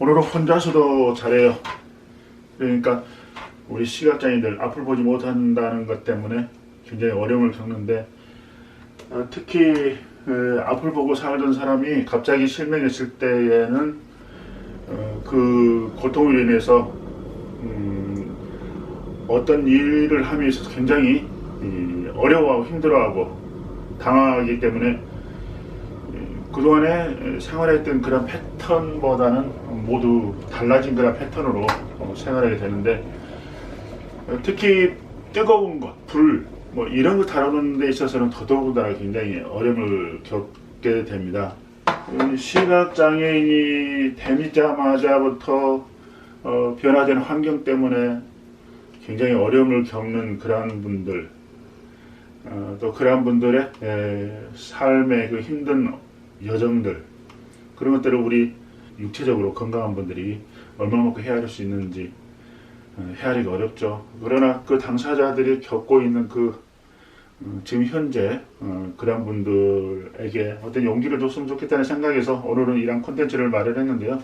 오늘은 혼자서도 잘해요. 그러니까 우리 시각장애인들 앞을 보지 못한다는 것 때문에 굉장히 어려움을 겪는데 어, 특히 어, 앞을 보고 살던 사람이 갑자기 실명했을 때에는 어, 그 고통으로 인해서 음, 어떤 일을 함에 있어서 굉장히 이, 어려워하고 힘들어하고 당황하기 때문에 이, 그동안에 생활했던 그런 패턴보다는 모두 달라진 그런 패턴으로 어, 생활하게 되는데 어, 특히 뜨거운 것, 불, 뭐 이런 거 다루는 데 있어서는 더더군다나 굉장히 어려움을 겪게 됩니다. 음, 시각장애인이 되자마자부터 어, 변화된 환경 때문에 굉장히 어려움을 겪는 그러한 분들, 어, 또 그러한 분들의 에, 삶의 그 힘든 여정들, 그런 것들을 우리 육체적으로 건강한 분들이 얼마만큼 헤아릴 수 있는지 어, 헤아리기 어렵죠. 그러나 그 당사자들이 겪고 있는 그 어, 지금 현재 어, 그런 분들에게 어떤 용기를 줬으면 좋겠다는 생각에서 오늘은 이런 콘텐츠를 마련 했는데요.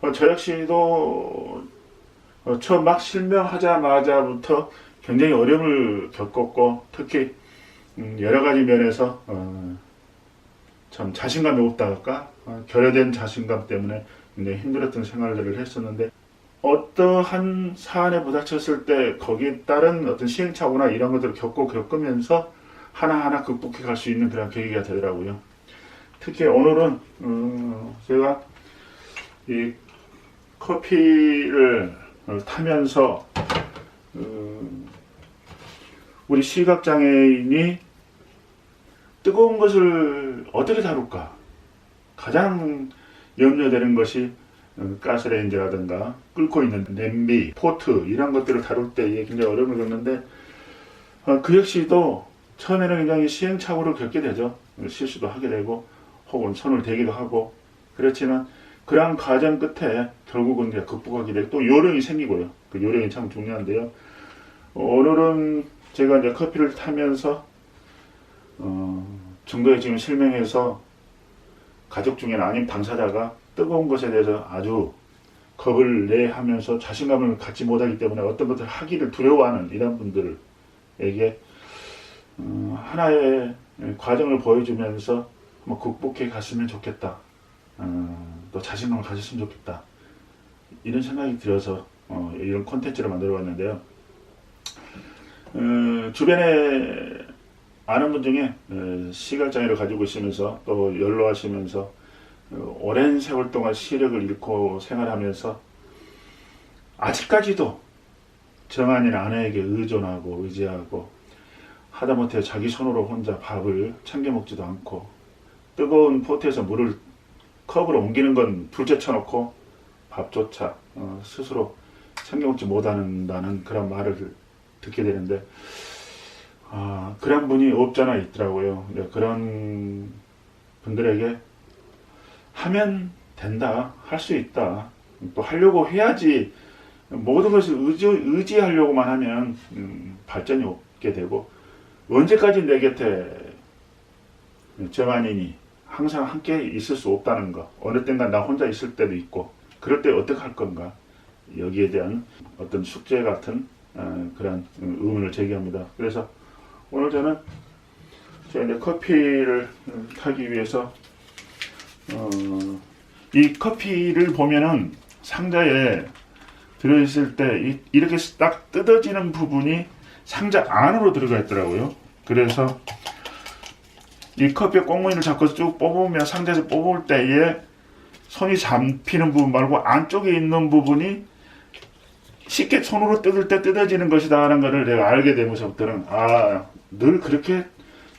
어, 저 역시도 어, 처음 막 실명하자마자부터 굉장히 어려움을 겪었고 특히 음, 여러 가지 면에서 어, 참 자신감이 없다할까 어, 결여된 자신감 때문에 굉장히 힘들었던 생활들을 했었는데 어떠한 사안에 부닥쳤을 때 거기에 따른 어떤 시행착오나 이런 것들을 겪고 겪으면서 하나하나 극복해 갈 수 있는 그런 계기가 되더라고요. 특히 오늘은 어, 제가 이 커피를 어, 타면서 어, 우리 시각장애인이 뜨거운 것을 어떻게 다룰까 가장 염려되는 것이 어, 가스레인지라든가 끓고 있는 냄비, 포트 이런 것들을 다룰 때에 굉장히 어려움을 겪는데 어, 그 역시도 처음에는 굉장히 시행착오를 겪게 되죠. 실수도 하게 되고 혹은 손을 대기도 하고 그렇지만 그러한 과정 끝에 결국은 극복하게 되고 또 요령이 생기고요. 그 요령이 참 중요한데요. 어, 오늘은 제가 이제 커피를 타면서 어, 중도에 지금 실명해서 가족 중에는 아닌 당사자가 뜨거운 것에 대해서 아주 겁을 내하면서 자신감을 갖지 못하기 때문에 어떤 것을 하기를 두려워하는 이런 분들에게 어, 하나의 과정을 보여주면서 한번 극복해 갔으면 좋겠다. 어, 또 자신감을 가졌으면 좋겠다. 이런 생각이 들어서 어, 이런 콘텐츠를 만들어 봤는데요. 어, 주변에 아는 분 중에 어, 시각장애를 가지고 있으면서 또 연로하시면서 어, 오랜 세월 동안 시력을 잃고 생활하면서 아직까지도 정한인 아내에게 의존하고 의지하고 하다못해 자기 손으로 혼자 밥을 챙겨 먹지도 않고 뜨거운 포트에서 물을 컵으로 옮기는 건 둘째 쳐놓고 밥조차 어, 스스로 챙겨 먹지 못한다는 그런 말을 듣게 되는데 아, 그런 분이 없잖아 있더라고요. 네, 그런 분들에게 하면 된다, 할 수 있다, 또 하려고 해야지 모든 것을 의지, 의지하려고만 하면 음, 발전이 없게 되고 언제까지 내 곁에 저만이니 항상 함께 있을 수 없다는 거 어느 땐가 나 혼자 있을 때도 있고 그럴 때 어떻게 할 건가 여기에 대한 어떤 숙제 같은 어, 그런 의문을 제기합니다. 그래서 오늘 저는 제가 이제 커피를 타기 위해서 어, 이 커피를 보면은 상자에 들어있을 때 이, 이렇게 딱 뜯어지는 부분이 상자 안으로 들어가 있더라고요. 그래서 이 커피의 꽁무니를 잡고 쭉 뽑으면 상자에서 뽑을 때에 손이 잡히는 부분 말고 안쪽에 있는 부분이 쉽게 손으로 뜯을 때 뜯어지는 것이다 하는 것을 내가 알게 되면서부터는 아 늘 그렇게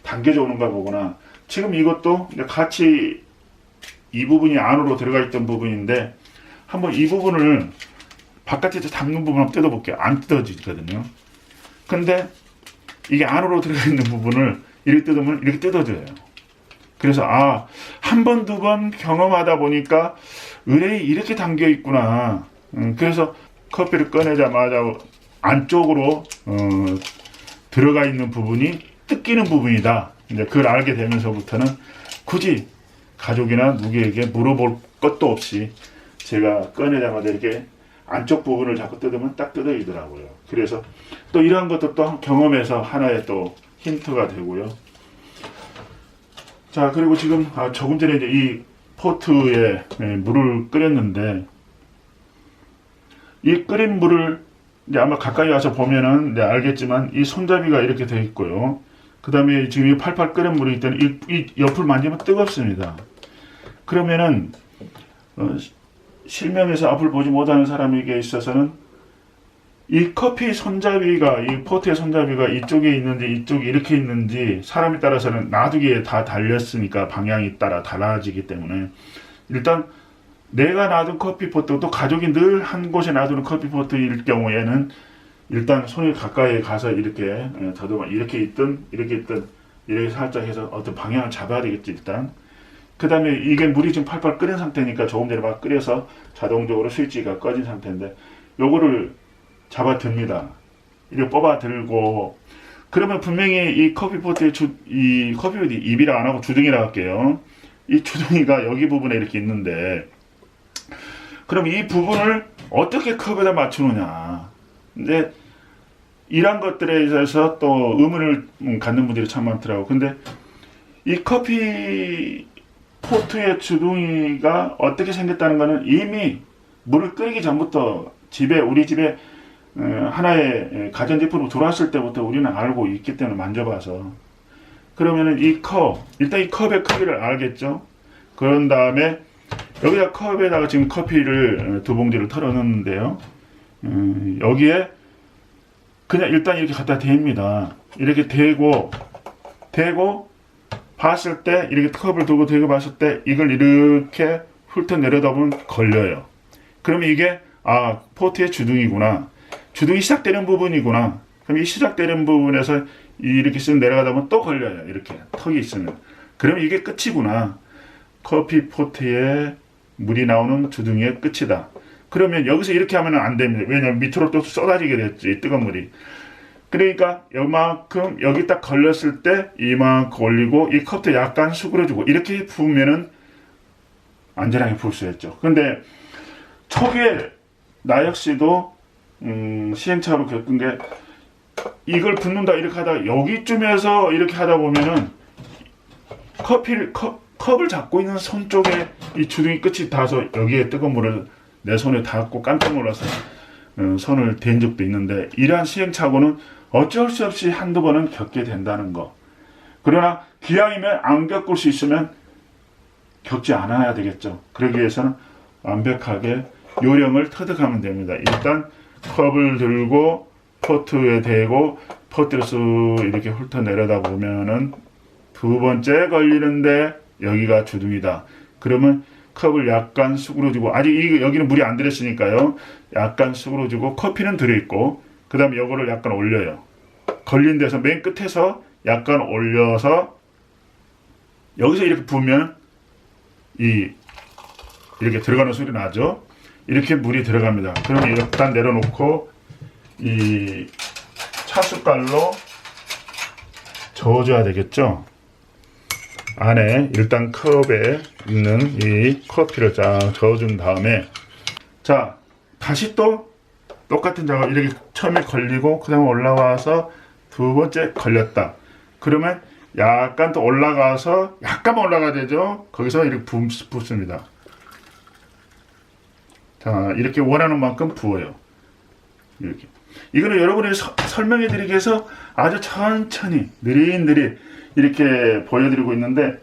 당겨져 오는가 보구나. 지금 이것도 같이 이 부분이 안으로 들어가 있던 부분인데 한번 이 부분을 바깥에서 담는 부분 한번 뜯어볼게요. 안 뜯어지거든요. 근데 이게 안으로 들어가 있는 부분을 이렇게 뜯으면 이렇게 뜯어져요. 그래서 아, 한 번, 두 번 경험하다 보니까 의뢰이 이렇게 담겨 있구나. 음, 그래서 커피를 꺼내자마자 안쪽으로 어, 들어가 있는 부분이 뜯기는 부분이다. 이제 그걸 알게 되면서부터는 굳이 가족이나 누구에게 물어볼 것도 없이 제가 꺼내자마자 이렇게 안쪽 부분을 자꾸 뜯으면 딱 뜯어지더라고요. 그래서 또 이러한 것도 또 경험에서 하나의 또 힌트가 되고요. 자 그리고 지금 아, 조금 전에 이제 이 포트에 예, 물을 끓였는데 이 끓인 물을 이제 아마 가까이 와서 보면은 네, 알겠지만 이 손잡이가 이렇게 되어 있고요. 그 다음에 지금 이 팔팔 끓인 물이 있더니 이, 이 옆을 만지면 뜨겁습니다. 그러면은 어, 시- 실명에서 앞을 보지 못하는 사람에게 있어서는 이 커피 손잡이가 이 포트의 손잡이가 이쪽에 있는지 이쪽에 이렇게 있는지 사람에 따라서는 놔두기에 다 달렸으니까 방향이 따라 달라지기 때문에 일단 내가 놔둔 커피 포트 또 가족이 늘 한 곳에 놔두는 커피 포트일 경우에는 일단 손이 가까이 가서 이렇게 예, 더듬어 이렇게 있든 이렇게 있든 이렇게 살짝 해서 어떤 방향을 잡아야 되겠지 일단. 그 다음에 이게 물이 지금 팔팔 끓인 상태니까 조금 전에 막 끓여서 자동적으로 스위치가 꺼진 상태인데 요거를 잡아 듭니다. 이렇게 뽑아 들고. 그러면 분명히 이 커피포트의 주, 이 커피포트 입이라 안 하고 주둥이라 할게요. 이 주둥이가 여기 부분에 이렇게 있는데 그럼 이 부분을 어떻게 컵에다 맞추느냐 근데 이런 것들에 있어서 또 의문을 음, 갖는 분들이 참 많더라고. 근데 이 커피 포트의 주둥이가 어떻게 생겼다는 거는 이미 물을 끓이기 전부터 집에 우리 집에 어, 하나의 에, 가전제품으로 들어왔을 때부터 우리는 알고 있기 때문에 만져봐서 그러면은 이 컵 일단 이 컵의 크기를 알겠죠. 그런 다음에 여기다 컵에다가 지금 커피를 어, 두 봉지를 털어넣는데요. 음, 여기에 그냥 일단 이렇게 갖다 댑니다. 이렇게 대고 대고 봤을 때 이렇게 컵을 두고 대고 봤을 때 이걸 이렇게 훑어 내려다보면 걸려요. 그러면 이게 아 포트의 주둥이구나. 주둥이 시작되는 부분이구나. 그럼 이 시작되는 부분에서 이렇게 쓱 내려가다 보면 또 걸려요. 이렇게 턱이 있으면. 그러면 이게 끝이구나. 커피 포트에 물이 나오는 주둥이의 끝이다. 그러면 여기서 이렇게 하면 안 됩니다. 왜냐면 밑으로 또 쏟아지게 됐지, 뜨거운 물이. 그러니까 요만큼 여기 딱 걸렸을 때 이만큼 올리고 이 컵도 약간 수그러주고 이렇게 부으면은 안전하게 부을 수 있죠. 근데 초기에 나 역시도 음, 시행착오로 겪은 게 이걸 붓는다 이렇게 하다가 여기쯤에서 이렇게 하다 보면은 커피를 컵, 컵을 잡고 있는 손 쪽에 이 주둥이 끝이 닿아서 여기에 뜨거운 물을 내 손에 닿고 깜짝 놀라서 어, 손을 댄 적도 있는데 이러한 시행착오는 어쩔 수 없이 한두 번은 겪게 된다는 거. 그러나 기왕이면 안 겪을 수 있으면 겪지 않아야 되겠죠. 그러기 위해서는 완벽하게 요령을 터득하면 됩니다. 일단 컵을 들고 포트에 대고 포트를 쓱 이렇게 훑어 내려다 보면은 두 번째 걸리는데 여기가 주둥이다. 그러면 컵을 약간 수그러주고 아직 이 여기는 물이 안 들었으니까요. 약간 수그러주고 커피는 들어있고 그 다음에 이거를 약간 올려요. 걸린 데서 맨 끝에서 약간 올려서 여기서 이렇게 부으면 이 이렇게 들어가는 소리 나죠. 이렇게 물이 들어갑니다. 그러면 일단 내려놓고 이 차숟갈로 저어줘야 되겠죠. 안에 일단 컵에 있는 이 커피를 쫙 저어준 다음에 자 다시 또 똑같은 작업 이렇게 처음에 걸리고 그 다음에 올라와서 두 번째 걸렸다. 그러면 약간 또 올라가서 약간만 올라가야 되죠? 거기서 이렇게 부, 붓습니다. 자 이렇게 원하는 만큼 부어요. 이렇게 이거는 여러분이 서- 설명해 드리기 위해서 아주 천천히 느릿느릿 이렇게 보여드리고 있는데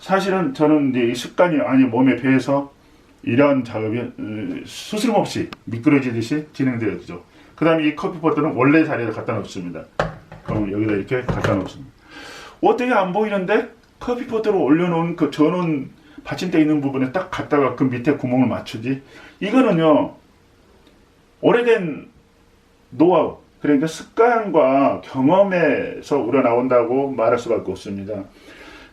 사실은 저는 이제 이 습관이 아니 몸에 배해서 이러한 작업이 어, 스스럼 없이 미끄러지듯이 진행되어지죠. 그 다음에 이 커피 포트는 원래 자리에 갖다 놓습니다. 그럼 여기다 이렇게 갖다 놓습니다. 어떻게 안 보이는데 커피 포트로 올려놓은 그 전원 받침대 있는 부분에 딱 갖다가 그 밑에 구멍을 맞추지. 이거는요 오래된 노하우 그러니까 습관과 경험에서 우러나온다고 말할 수밖에 없습니다.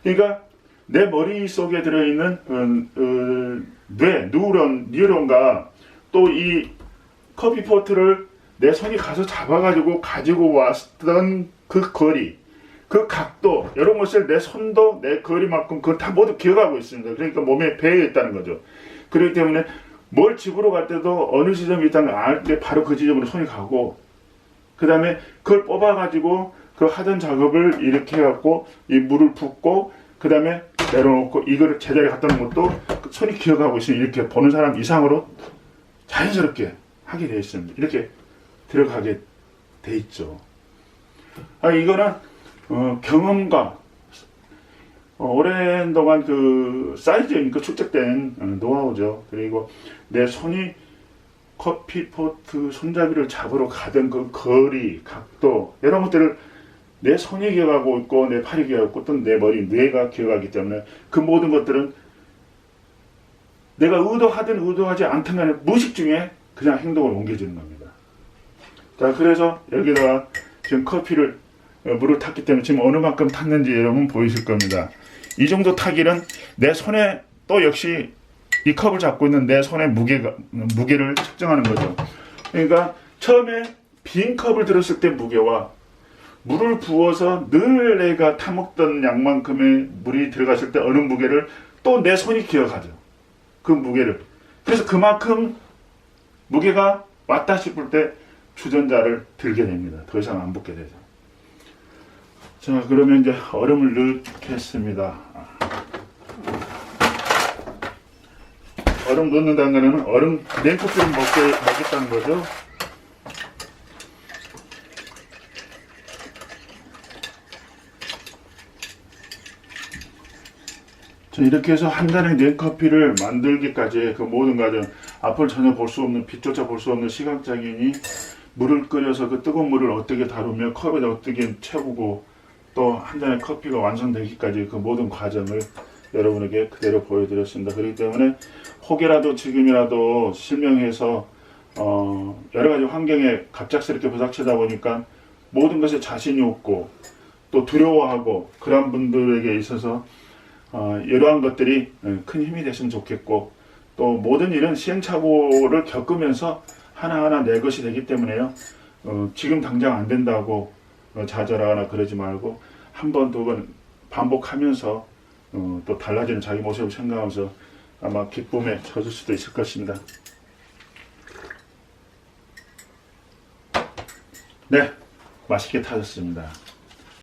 그러니까 내 머릿속에 들어있는 음, 음, 뇌, 뉴런, 뉴런과 또 이 커피 포트를 내 손이 가서 잡아가지고 가지고 왔던 그 거리, 그 각도 이런 것을 내 손도 내 거리만큼 그걸 다 모두 기억하고 있습니다. 그러니까 몸에 배어 있다는 거죠. 그렇기 때문에 뭘 집으로 갈 때도 어느 지점이 걸알때 바로 그 지점으로 손이 가고 그 다음에 그걸 뽑아가지고 그 하던 작업을 이렇게 해갖고 이 물을 붓고 그 다음에 내려놓고 이거를 제자리에 갖다 놓은 것도 그 손이 기억하고 있으니 이렇게 보는 사람 이상으로 자연스럽게 하게 되어 있습니다. 이렇게 들어가게 돼 있죠. 아 이거는 어, 경험과 어, 오랜 동안 그 사이즈니까 축적된 어, 노하우죠. 그리고 내 손이 커피포트 손잡이를 잡으러 가던 그 거리, 각도 이런 것들을 내 손이 기억하고 있고 내 팔이 기억하고 있고 또내 머리, 뇌가 기억하기 때문에 그 모든 것들은 내가 의도하든 의도하지 않든 간에 무의식 중에 그냥 행동을 옮겨주는 겁니다. 자, 그래서 여기다가 지금 커피를 어, 물을 탔기 때문에 지금 어느 만큼 탔는지 여러분 보이실 겁니다. 이 정도 타기는 내 손에 또 역시 이 컵을 잡고 있는 내 손의 무게가 무게를 측정하는 거죠. 그러니까 처음에 빈 컵을 들었을 때 무게와 물을 부어서 늘 내가 타먹던 양만큼의 물이 들어갔을 때 어느 무게를 또 내 손이 기억하죠. 그 무게를. 그래서 그만큼 무게가 왔다 싶을 때 주전자를 들게 됩니다. 더 이상 안 붓게 되죠. 자, 그러면 이제 얼음을 넣겠습니다. 얼음 넣는다는 거는 얼음 냉커피를 먹게, 먹겠다는 거죠. 자, 이렇게 해서 한 잔의 냉커피를 만들기까지 그 모든 과정 앞을 전혀 볼 수 없는 빛조차 볼 수 없는 시각장애인이 물을 끓여서 그 뜨거운 물을 어떻게 다루며 컵에 어떻게 채우고 또 한 잔의 커피가 완성되기까지 그 모든 과정을 여러분에게 그대로 보여드렸습니다. 그렇기 때문에 혹여라도 지금이라도 실명해서 어, 여러 가지 환경에 갑작스럽게 부닥치다 보니까 모든 것에 자신이 없고 또 두려워하고 그런 분들에게 있어서 어, 이러한 것들이 큰 힘이 됐으면 좋겠고 또 모든 일은 시행착오를 겪으면서 하나하나 내 것이 되기 때문에요. 어, 지금 당장 안 된다고 어, 좌절하거나 그러지 말고 한 번, 두 번 반복하면서 어, 또 달라지는 자기 모습을 생각하면서 아마 기쁨에 젖을 수도 있을 것입니다. 네, 맛있게 타셨습니다.